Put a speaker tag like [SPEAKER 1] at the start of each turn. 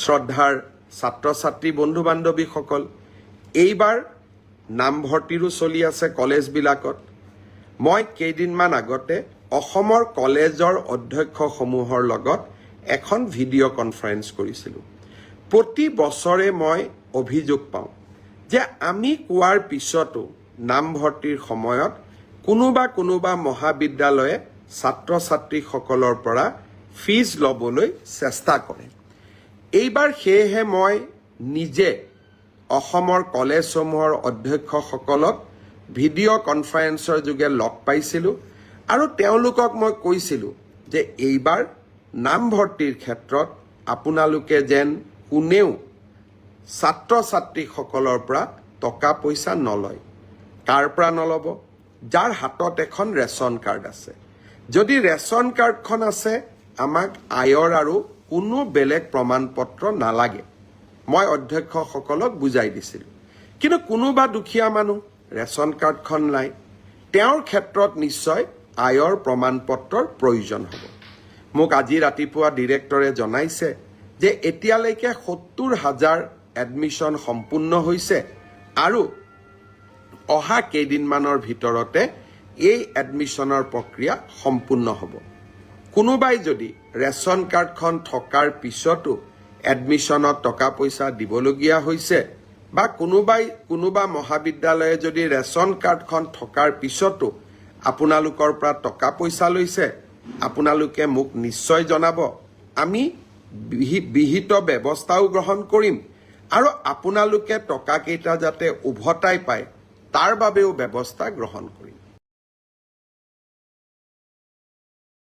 [SPEAKER 1] শ্ৰদ্ধাৰ ছাত্ৰ ছাত্ৰী বন্ধু বান্ধৱীসকল এইবাৰ নামভৰ্তিৰো চলি আছে কলেজবিলাকত। মই কেইদিনমান আগতে অসমৰ কলেজৰ অধ্যক্ষসমূহৰ লগত এখন ভিডিঅ' কনফাৰেঞ্চ কৰিছিলোঁ। প্ৰতি বছৰে মই অভিযোগ পাওঁ যে আমি কোৱাৰ পিছতো নামভৰ্তিৰ সময়ত কোনোবা কোনোবা মহাবিদ্যালয়ে ছাত্ৰ ছাত্ৰীসকলৰ পৰা ফিজ ল'বলৈ চেষ্টা কৰে। এইবাৰ সেয়েহে মই নিজে অসমৰ কলেজসমূহৰ অধ্যক্ষসকলক ভিডিঅ' কনফাৰেঞ্চৰ যোগে লগ পাইছিলোঁ আৰু তেওঁলোকক মই কৈছিলোঁ যে এইবাৰ নামভৰ্তিৰ ক্ষেত্ৰত আপোনালোকে যেন কোনেও ছাত্ৰ ছাত্ৰীসকলৰ পৰা টকা পইচা নলয় কাৰ পৰা নল'ব যাৰ হাতত এখন ৰেচন কাৰ্ড আছে। যদি ৰেচন কাৰ্ডখন আছে আমাক আয়ৰ আৰু কোনো বেলেগ প্ৰমাণ পত্ৰ নালাগে। মই অধ্যক্ষসকলক বুজাই দিছিলোঁ। কিন্তু কোনোবা দুখীয়া মানুহ ৰেচন কাৰ্ডখন নাই। তেওঁৰ ক্ষেত্ৰত নিশ্চয় আয়ৰ প্ৰমাণ পত্ৰৰ প্ৰয়োজন হ'ব। মোক আজি ৰাতিপুৱা ডিৰেক্টৰে জনাইছে যে এতিয়ালৈকে সত্তৰ হাজাৰ এডমিশ্যন সম্পূৰ্ণ হৈছে আৰু অহা কেইদিনমানৰ ভিতৰতে এই এডমিশ্যনৰ প্ৰক্ৰিয়া সম্পূৰ্ণ হ'ব। কোনোবাই যদি ৰেচন কাৰ্ডখন থকাৰ পিছতো এডমিশ্যনত টকা পইচা দিবলগীয়া হৈছে বা কোনোবাই কোনোবা মহাবিদ্যালয়ে যদি ৰেচন কাৰ্ডখন থকাৰ পিছতো আপোনালোকৰ পৰা টকা পইচা লৈছে আপোনালোকে মোক নিশ্চয় জনাব। আমি বিহি- বিহিত ব্যৱস্থাও গ্ৰহণ কৰিম আৰু আপোনালোকে টকাকেইটা যাতে উভতাই পায় তাৰ বাবেও ব্যৱস্থা গ্ৰহণ কৰিম।